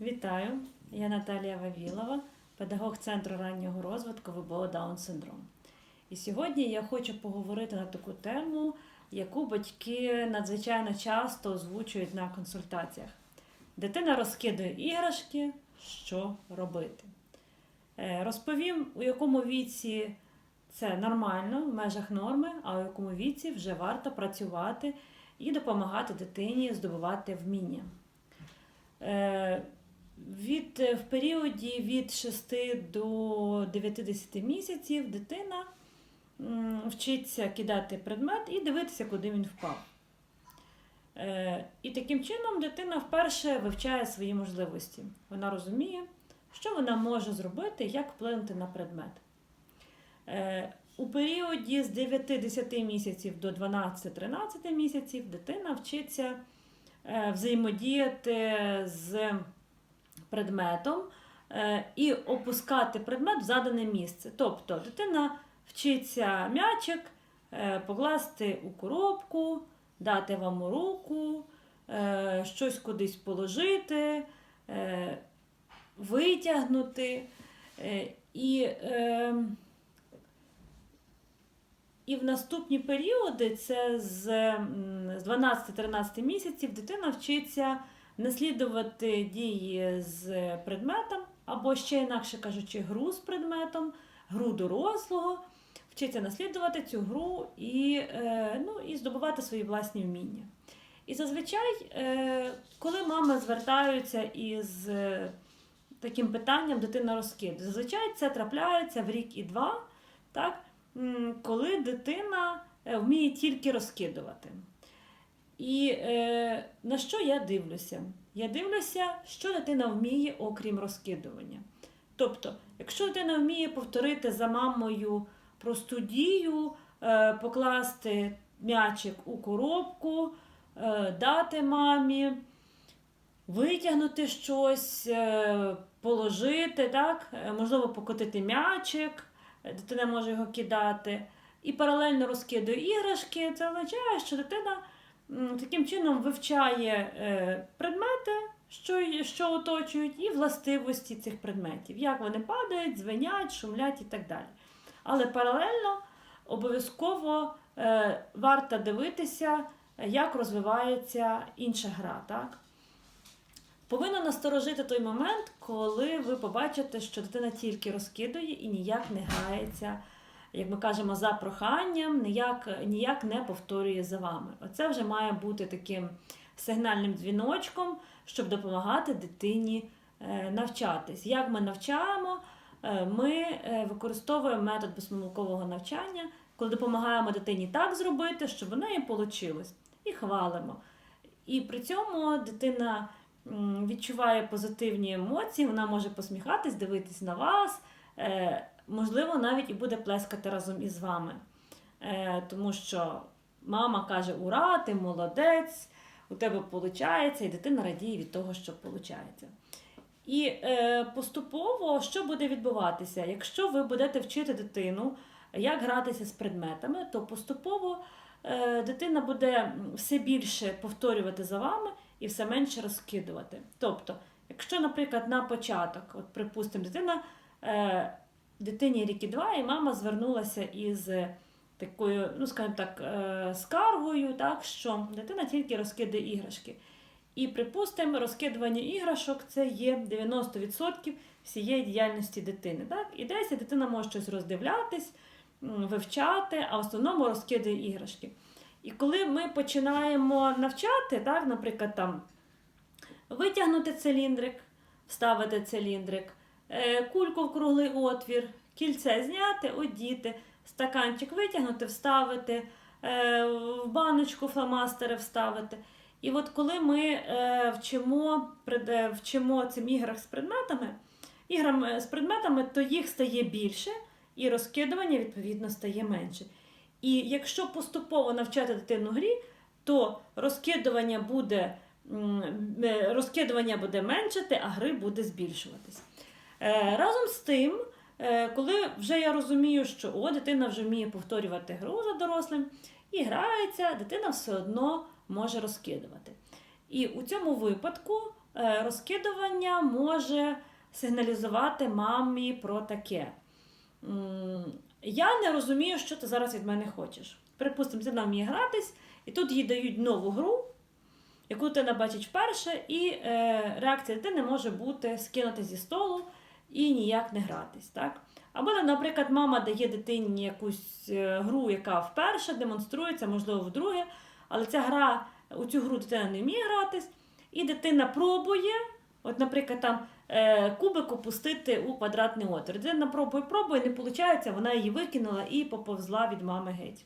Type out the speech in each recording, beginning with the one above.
Вітаю! Я Наталія Вавілова, педагог Центру раннього розвитку ВБО Даун синдром. І сьогодні я хочу поговорити на таку тему, яку батьки надзвичайно часто озвучують на консультаціях. Дитина розкидує іграшки, що робити. Е, Розповім, у якому віці це нормально, в межах норми, а у якому віці вже варто працювати і допомагати дитині здобувати вміння. Е, Від, в періоді від 6 до 90 місяців дитина вчиться кидати предмет і дивитися, куди він впав. Е, І таким чином дитина вперше вивчає свої можливості. Вона розуміє, що вона може зробити, як вплинути на предмет. Е, У періоді з 9-10 місяців до 12-13 місяців дитина вчиться е, взаємодіяти з предметом е, і опускати предмет в задане місце. Тобто дитина вчиться м'ячик е, покласти у коробку, дати вам у руку, е, щось кудись положити, витягнути. І, е, і в наступні періоди, це з 12-13 місяців, дитина вчиться наслідувати дії з предметом, або ще інакше кажучи, гру з предметом, гру дорослого, вчиться наслідувати цю гру і, е, ну, і здобувати свої власні вміння. І зазвичай, е, коли мами звертаються із е, таким питанням дитина розкидує, зазвичай це трапляється в рік і два, так, коли дитина вміє тільки розкидувати. І е, на що я дивлюся? Я дивлюся, що дитина вміє, окрім розкидування. Тобто, якщо дитина вміє повторити за мамою просту дію, е, покласти м'ячик у коробку, е, дати мамі, витягнути щось, е, положити, так? е, можливо, покотити м'ячик, дитина може його кидати, і паралельно розкидує іграшки, це означає, що дитина таким чином вивчає е, предмети, що, що оточують, і властивості цих предметів, як вони падають, звенять, шумлять і так далі. Але паралельно обов'язково е, варто дивитися, як розвивається інша гра. Так? Повинно насторожити той момент, коли ви побачите, що дитина тільки розкидує і ніяк не грається, як ми кажемо, за проханням, ніяк, ніяк не повторює за вами. Оце вже має бути таким сигнальним дзвіночком, щоб допомагати дитині е, навчатись. Як ми навчаємо? Е, Ми е, використовуємо метод безпомилкового навчання, коли допомагаємо дитині так зробити, щоб у неї вийшло. І хвалимо. І при цьому дитина відчуває позитивні емоції, вона може посміхатись, дивитись на вас, можливо, навіть і буде плескати разом із вами. Е, Тому що мама каже: Ура, ти молодець, у тебе виходить, і дитина радіє від того, що виходить. І е, поступово що буде відбуватися? Якщо ви будете вчити дитину, як гратися з предметами, то поступово е, дитина буде все більше повторювати за вами і все менше розкидувати. Тобто, якщо, наприклад, на початок, от припустимо, дитина е, дитині рік і два, і мама звернулася із такою, ну скажімо так, е, скаргою, так, що дитина тільки розкидає іграшки. І, припустимо, розкидування іграшок це є 90% всієї діяльності дитини. Так? І десь дитина може щось роздивлятись, вивчати, а в основному розкидає іграшки. І коли ми починаємо навчати, так, наприклад, там, витягнути циліндрик, вставити циліндрик, кульку в круглий отвір, кільце зняти, одіти, стаканчик витягнути, вставити, е, в баночку фломастери вставити. І от коли ми е, вчимо, е, вчимо цим іграх з предметами, іграм е, з предметами, то їх стає більше, і розкидування, відповідно, стає менше. І якщо поступово навчати дитину грі, то розкидування буде, е, розкидування буде меншати, а гри буде збільшуватись. Е, Разом з тим, е, коли вже я розумію, що о, дитина вже вміє повторювати гру за дорослим і грається, дитина все одно може розкидувати. І у цьому випадку е, розкидування може сигналізувати мамі про таке. Я не розумію, що ти зараз від мене хочеш. Припустимо, дитина вміє гратись, і тут їй дають нову гру, яку дитина бачить вперше, і реакція дитини може бути скинути зі столу і ніяк не гратись. Так? Або, наприклад, мама дає дитині якусь е, гру, яка вперше демонструється, можливо, вдруге, але ця гра, у цю гру дитина не вміє гратись, і дитина пробує, от, наприклад, там е, кубик опустити у квадратний отвір. Дитина пробує, пробує, не виходить, вона її викинула і поповзла від мами геть.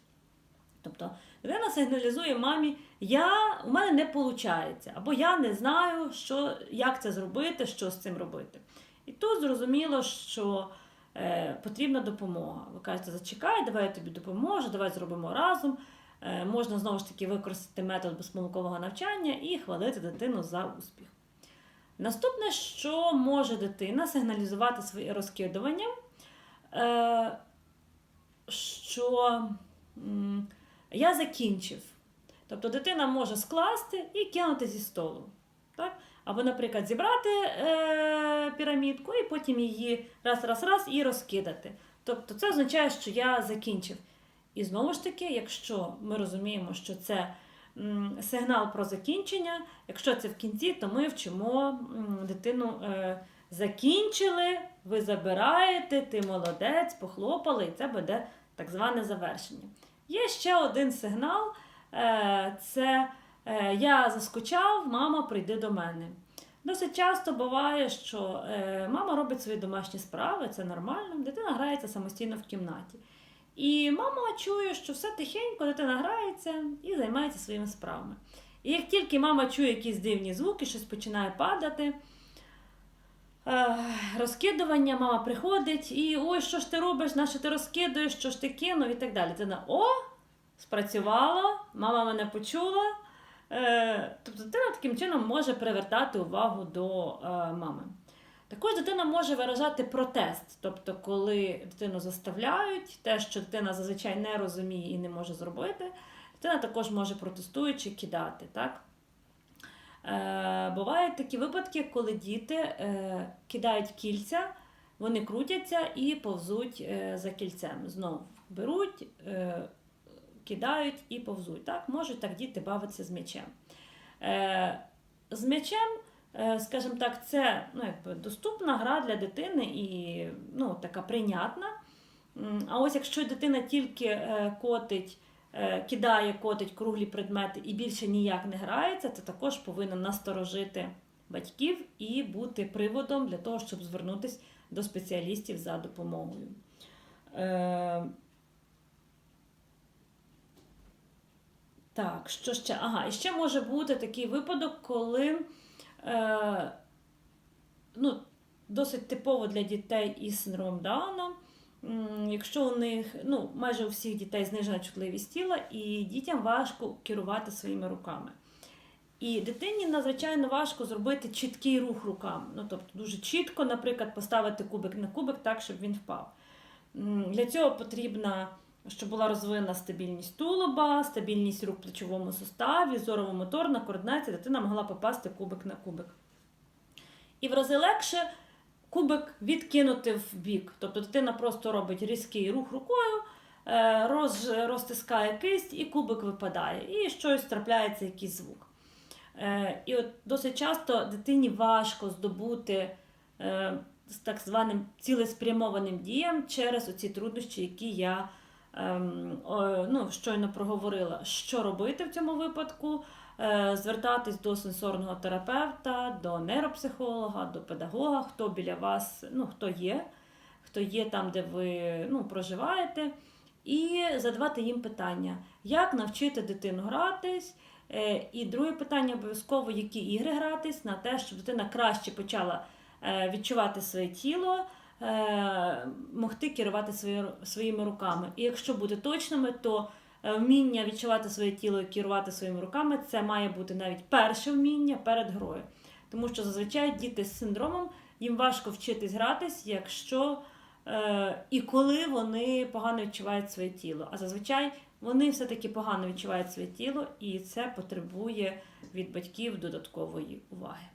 Тобто дитина сигналізує мамі, я, у мене не виходить, або я не знаю, що, як це зробити, що з цим робити. І тут зрозуміло, що е, потрібна допомога. Ви кажете, зачекай, давай я тобі допоможу, давай зробимо разом. Е, можна знову ж таки використати метод безпомилкового навчання і хвалити дитину за успіх. Наступне, що може дитина сигналізувати своє розкидування, е, що м, я закінчив. Тобто дитина може скласти і кинути зі столу. Так? Або, наприклад, зібрати е, пірамідку і потім її раз-раз-раз і розкидати. Тобто це означає, що я закінчив. І знову ж таки, якщо ми розуміємо, що це м, сигнал про закінчення, якщо це в кінці, то ми вчимо м, дитину е, закінчили, ви забираєте, ти молодець, похлопали, і це буде так зване завершення. Є ще один сигнал е, це я заскучав, мама, прийди до мене. Досить часто буває, що е, мама робить свої домашні справи, це нормально, дитина грається самостійно в кімнаті. І мама чує, що все тихенько, дитина грається і займається своїми справами. І як тільки мама чує якісь дивні звуки, щось починає падати, е, розкидування, мама приходить і ой, що ж ти робиш, на ти розкидуєш, що ж ти кинув і так далі. Дитина, о, спрацювало, мама мене почула. Е, Тобто дитина таким чином може привертати увагу до е, мами. Також дитина може виражати протест, тобто, коли дитину заставляють, те, що дитина зазвичай не розуміє і не може зробити, дитина також може протестуючи кидати. Так? Е, бувають такі випадки, коли діти е, кидають кільця, вони крутяться і повзуть е, за кільцем. Знову беруть, е, кидають і повзуть. Так? Можуть так діти бавитися з м'ячем. Е, з м'ячем, е, скажімо так, це ну, якби, доступна гра для дитини і ну, така прийнятна. А ось якщо дитина тільки е, котить, кидає, котить круглі предмети і більше ніяк не грається, це також повинен насторожити батьків і бути приводом для того, щоб звернутися до спеціалістів за допомогою. Так, що ще? Ага, і ще може бути такий випадок, коли е, ну, досить типово для дітей із синдромом Дауна. Якщо у них, ну, майже у всіх дітей знижена чутливість тіла, і дітям важко керувати своїми руками. І дитині надзвичайно важко зробити чіткий рух руками. Ну, тобто дуже чітко, наприклад, поставити кубик на кубик так, щоб він впав. Для цього потрібна щоб була розвинена стабільність тулуба, стабільність рук в плечовому суставі, зорово-моторна координація, дитина могла попасти кубик на кубик. І в рази легше кубик відкинути в бік. Тобто дитина просто робить різкий рух рукою, е, роз, розтискає кисть, і кубик випадає, і щось трапляється, якийсь звук. Е, І от досить часто дитині важко здобути е, з так званим цілеспрямованим діям через оці труднощі, які я ну, щойно проговорила, що робити в цьому випадку, е, звертатись до сенсорного терапевта, до нейропсихолога, до педагога, хто біля вас, ну, хто є, хто є там, де ви ну, проживаєте, і задавати їм питання, як навчити дитину гратись. Е, І друге питання обов'язково, які ігри гратись, на те, щоб дитина краще почала е, відчувати своє тіло, могти керувати свої, своїми руками. І якщо бути точними, то е, вміння відчувати своє тіло і керувати своїми руками це має бути навіть перше вміння перед грою. Тому що зазвичай діти з синдромом їм важко вчитись гратись, якщо е, і коли вони погано відчувають своє тіло. А зазвичай вони все-таки погано відчувають своє тіло, і це потребує від батьків додаткової уваги.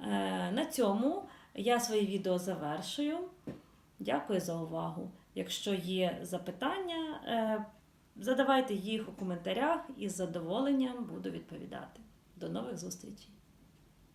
Е, На цьому я своє відео завершую. Дякую за увагу. Якщо є запитання, е, задавайте їх у коментарях і з задоволенням буду відповідати. До нових зустрічей!